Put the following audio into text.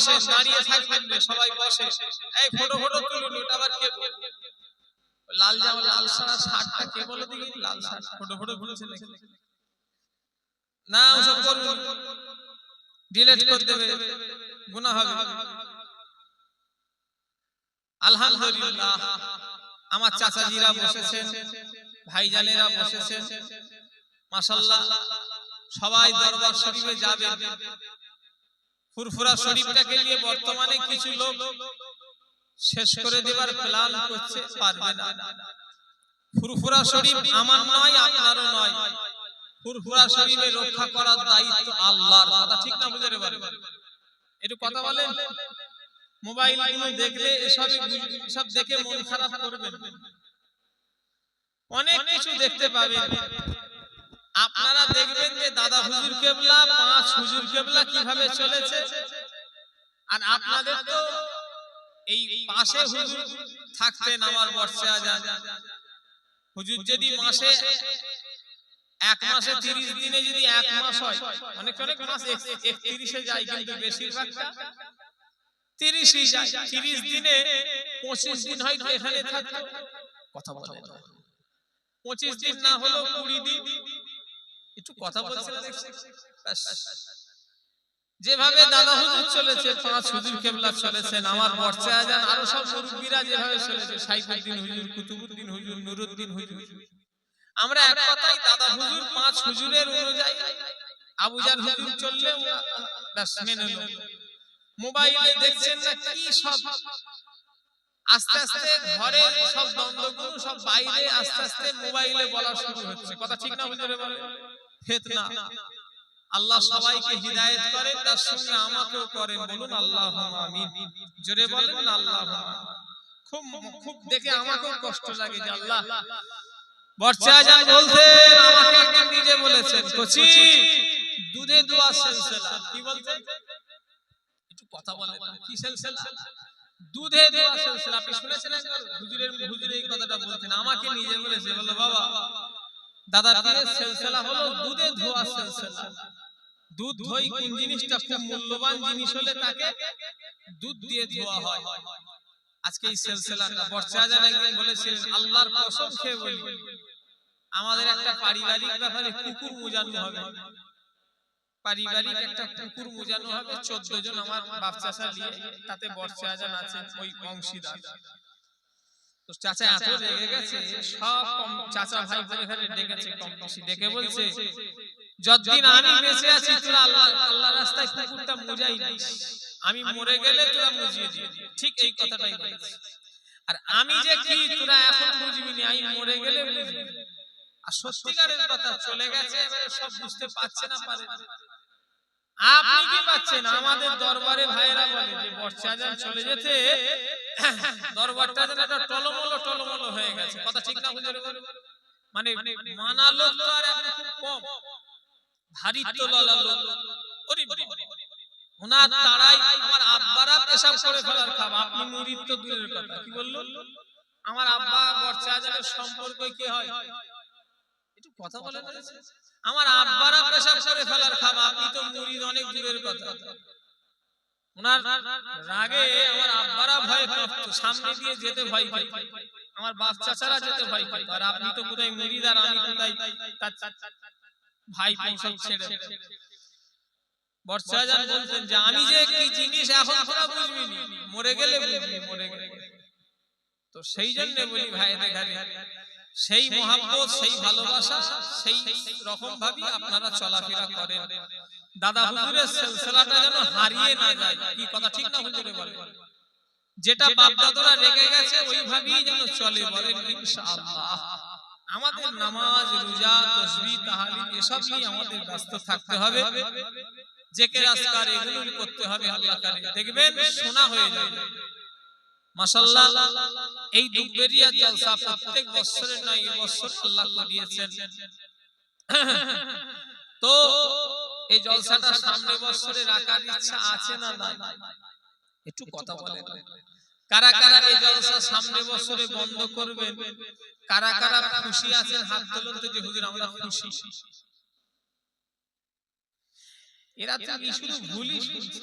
বসে, দাঁড়িয়ে থাকবেন সবাই বসে। এই ফটো ফটো তুলুন, ওটা আবার কে লাল জামা, লাল শার্টটা কে বলে লাল ফটো ফটো না ওসব করে দেবে। গুনাহ হবে। আলহামদুলিল্লাহ, আমার চাচাজিরা বসেছেন, ভাইজানেরা বসেছেন। মাশাআল্লাহ সবাই দরবার শরীফে যাবেন ফুরফুরা শরীফটাকে নিয়ে বর্তমানে কিছু লোক শেষ করে দেবার প্ল্যান করছে, পারবে না। ফুরফুরা শরীফ আমার নয়, আপনারও নয়। ফুরফুরা শরীফে রক্ষা করার দায়িত্ব আল্লাহর, কথা ঠিক না বুঝে রে একটু কথা বলেন। মোবাইল দেখলে এসব সব দেখে মন খারাপ করবেন। অনেক কিছু দেখতে পাবেন। আপনারা দেখবেন যে দাদা হুজুর কেবলা পাঁচ হুজুর কেবলা কীভাবে চলেছে? আর আপনাদের তো এই পাশে হুজুর থাকতেন আমার বর্ষে আজান হুজুর যদি মাসে এক মাসে তিরিশ দিনে যদি এক মাস হয় অনেক অনেক মাস একত্রিশে যায় কিন্তু বেশিরভাগটা। তিরিশই যায়। তিরিশ দিনে পঁচিশ দিন হয়তো এখানে থাকতো। কথা বলে পঁচিশ দিন না হলেও কুড়ি দিন একটু কথা। যেভাবে দাদা হুজুর চলেছে পাঁচ হুজুর কেবলা চলেছেন আমার বর্ষা আজান আরও সব মুরব্বীরা যেভাবে চলেছে সাইফুদ্দিন হুজুর কুতুবুদ্দিন হুজুর নুরুদ্দিন হুজুর। আমরা এক কথাই দাদা হুজুর পাঁচ হুজুরের অনুযায়ী আবুজার হুজুর চললে ব্যাস মেনে নিল। মোবাইলে দেখছেন না কি সব আস্তে আস্তে ঘরে সব দ্বন্দ্বগুলো সব বাইরে আস্তে আস্তে মোবাইলে বলা শুরু হচ্ছে কথা ঠিক না হুজুরে বলে ফেতনা। আল্লাহ সবাইকে হিদায়েত করে তার সঙ্গে আমাকেও করেন। বলুন আল্লাহ আমিন। জোরে বলেন আল্লাহ খুব খুব দেখে আমাকেও কষ্ট লাগে যে আল্লাহ। বর্ষা আজান বলতেন আমাকে একবার নিজে বলেছেন। কচি। দুধে দোয়া সিলসিলা। কি বলতেন একটু কথা বলেন। কি সিলসিলা? দুধে দোয়া সিলসিলা। আপনি শুনেছেন একবার? হুজুরের হুজুর এই কথাটা বলতেন আমাকে নিজে বলেছে। বলল বাবা দাদা পীরের সিলসিলা হলো দুধে ধোয়া সিলসিলা। দুধ ধোই কোন জিনিসটা খুব মূল্যবান জিনিস হলে তাকে দুধ দিয়ে ধোয়া হয়। আজকে এই সিলসিলাটা বর্ষা জান একদিন বলেছিলেন আল্লাহর কসম খেয়ে বলি। আমাদের একটা পারিবারিক ব্যাপারে কুকুর মুজানো হবে। পারিবারিক একটা কুকুর মুজানো হবে। চোদ্দ জন আমার বাচ্চা চাচা নিয়ে তাতে বর্ষা আজান আছে ওই অংশীদার তো চাচা এত রেগে গেছে সব কম চাচা ভাই বোন এখানে ডেকেছে কম বেশি ডেকে বলছে যতদিন আমি বেঁচে আছি তোরা আল্লাহ আল্লাহ রাস্তায় কুকুরটা মুজাই আমি মরে গেলে তোরা মুজিয়ে দিবি ঠিক এই কথাটাই বলেছে। আর আমি যে কি তোরা এখন বুঝবি না আমি মরে গেলে বুঝবি আর সত্যিকারের কথা চলে গেছে এবারে সব বুঝতে পারছে না পারে। না। আপনি কি পাচ্ছেন? আমাদের দরবারে ভাইরা বলে যে বর্ষা যান চলে যেতে দরবারটা যেন একটা টলমলো টলমলো হয়ে গেছে। কথা ঠিক না বুঝে মানে মানা লোক তো আর এখন খুব কম। ভারী তোলালা লোক ওরে। ওনার তারাই আমার আব্বারা পেশাব করে ফেলার খাব আপনি মুরিদ তো দূরের কথা। কি বলল আমার আব্বা বর্ষা যানের সম্পর্ক কে হয়? কথা বলে আমার আব্বারা পেশাব করে ফেলার খাব আপনি তো মুরিদ অনেক দূরের কথা ওনার রাগে আমার আব্বারা ভয় কাঁপতো সামনে দিয়ে যেতে ভয় পেত আমার বাপ চাচারা যেতে ভয় পেত আর আপনি তো কোথায় মুরিদ আর আমি কোথায় ভাই সব ছেড়ে বর্ষাজান বলতেন যে আমি যে কি জিনিস এখন বুঝবি মরে গেলে বুঝবি মরে গেলে তো সেই জন্য বলি ভাই দেখারে সেই মহাব্বত সেই ভালোবাসা সেই রকম ভাবে আপনারা চলাফেরা করেন। দাদা হুজুরের সিলসিলাটা যেন হারিয়ে না যায় কি কথা ঠিক না হুজুরে বলে যেটা বাপ দাদারা রেখে গেছে ওইভাবেই যেন চলে বলেন ইনশাআল্লাহ। আমাদের নামাজ রোজা তসবিহ তাহলিল এসব নিয়ে আমাদের ব্যস্ত থাকতে হবে। জেকের আজকার এগুলো করতে হবে আল্লাহ দেখবেন শোনা হয়ে যাবে। মাশাআল্লাহ এই দুবেরিয়া জলসা প্রত্যেক বছরের নয় এই বছর আল্লাহ করিয়েছেন। তো এই জলসাটা সামনে বছরে রাখার ইচ্ছা আছে না নাই? একটু কথা বলেন কারা কারা এই জলসা সামনে বছরে বন্ধ করবেন? কারা কারা খুশি আছেন? হাত তুলুন তো যে হুজুর আমরা খুশি। এরা তো শুধু ভুলই শুনছে।